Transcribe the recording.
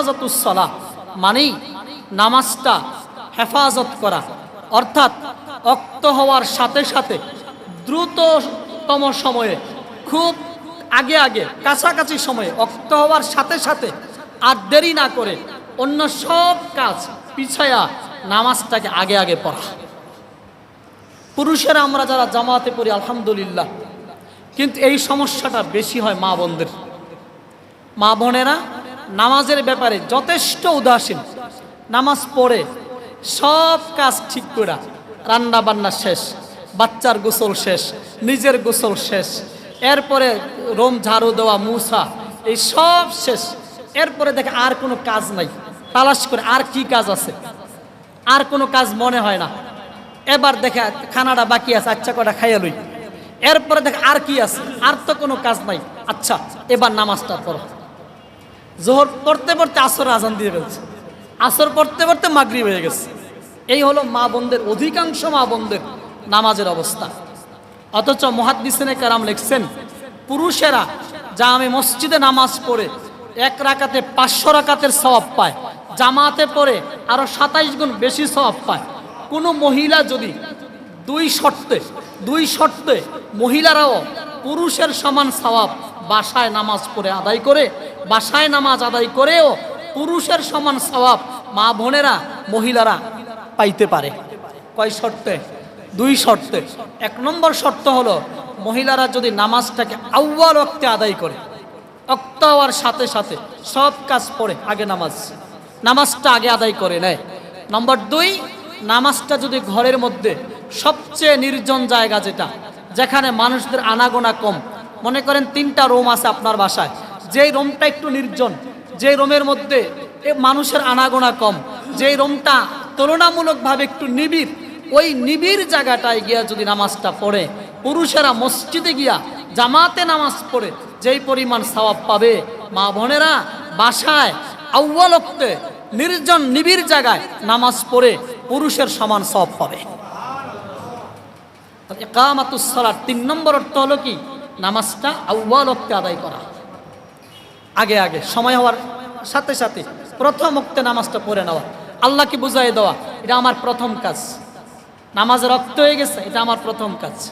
হেফাজতুসলা মানেই নামাজটা হেফাজত করা। অর্থাৎ অক্ত হওয়ার সাথে সাথে দ্রুততম সময়ে, খুব আগে আগে, কাছাকাছি সময়ে অক্ত হওয়ার সাথে সাথে আর দেরি না করে অন্য সব কাজ পিছায়া নামাজটাকে আগে আগে পড়া। পুরুষেরা আমরা যারা জামাতে পড়ি, আলহামদুলিল্লাহ, কিন্তু এই সমস্যাটা বেশি হয় মা বোনদের। মা বোনেরা নামাজের ব্যাপারে যথেষ্ট উদাসীন। নামাজ পড়ে সব কাজ ঠিক করে রান্না বান্না শেষ, বাচ্চার গোসল শেষ, নিজের গোসল শেষ, এরপরে রোম ঝাড়ু দেওয়া মুসা এই সব শেষ। এরপরে দেখে আর কোনো কাজ নাই। তালাশ করে আর কি কাজ আছে? আর কোনো কাজ মনে হয় না। এবার দেখে খানাটা বাকি আছে আচ্ছা কটা খাইয়া লই। এরপরে দেখে আর কি আছে? আর তো কোনো কাজ নাই। আচ্ছা এবার নামাজটা পড়ো। জোহর পড়তে পড়তে আসর আজান দিয়ে ফেলছে। আসর পড়তে পড়তে মাগরি হয়ে গেছে। এই হলো মা বোনদের, অধিকাংশ মা বোনদের নামাজের অবস্থা। অথচ মহাদ্দিসেনে কারাম লিখছেন, পুরুষেরা যা আমি মসজিদে নামাজ পড়ে এক রাকাতে পাঁচশো রাকাতের সওয়াব পায়, জামাতে পড়ে আরও সাতাইশ গুণ বেশি সওয়াব পায়। কোনো মহিলা যদি দুই শর্তে দুই শর্তে মহিলারাও পুরুষের সমান সওয়াব বাসায় নামাজ পড়ে আদায় করে বাসায় নামাজ আদায় করেও পুরুষের সমান স্বভাব মা বোনেরা, মহিলারা পাইতে পারে। কয় শর্তে? দুই শর্তে। এক নম্বর শর্ত হলো, মহিলারা যদি নামাজটাকে আউ্বাল অক্তে আদায় করে অক্ত হওয়ার সাথে সাথে সব কাজ পড়ে আগে নামাজ, নামাজটা আগে আদায় করে নেয়। নম্বর দুই, নামাজটা যদি ঘরের মধ্যে সবচেয়ে নির্জন জায়গা যেটা, যেখানে মানুষদের আনাগোনা কম, মনে করেন তিনটা রুম আছে আপনার বাসায় যেই রুমটা একটু নির্জন যে রোমের মধ্যে মানুষের আনাগোনা কম, যেই রুমটা তুলনামূলকভাবে একটু নিবিড়, ওই নিবিড় জায়গাটায় গিয়া যদি নামাজটা পড়ে, পুরুষেরা মসজিদে গিয়া জামাতে নামাজ পড়ে, যেই পরিমাণ সওয়াব পাবে, মা বোনেরা বাসায় আউ্বালক্তে নির্জন নিবিড় জায়গায় নামাজ পড়ে, পুরুষের সমান সওয়াব পাবে। একামাতুসলার তিন নম্বর অর্থ হলো কি? নামাজটা আউ্বালক্তে আদায় করা। আগে আগে, সময় হওয়ার সাথে সাথে প্রথম অক্তে নামাজটা পড়ে নেওয়া। আল্লাহকে বুঝাই দেওয়া, এটা আমার প্রথম কাজ। নামাজ রক্ত হয়ে গেছে, এটা আমার প্রথম কাজ।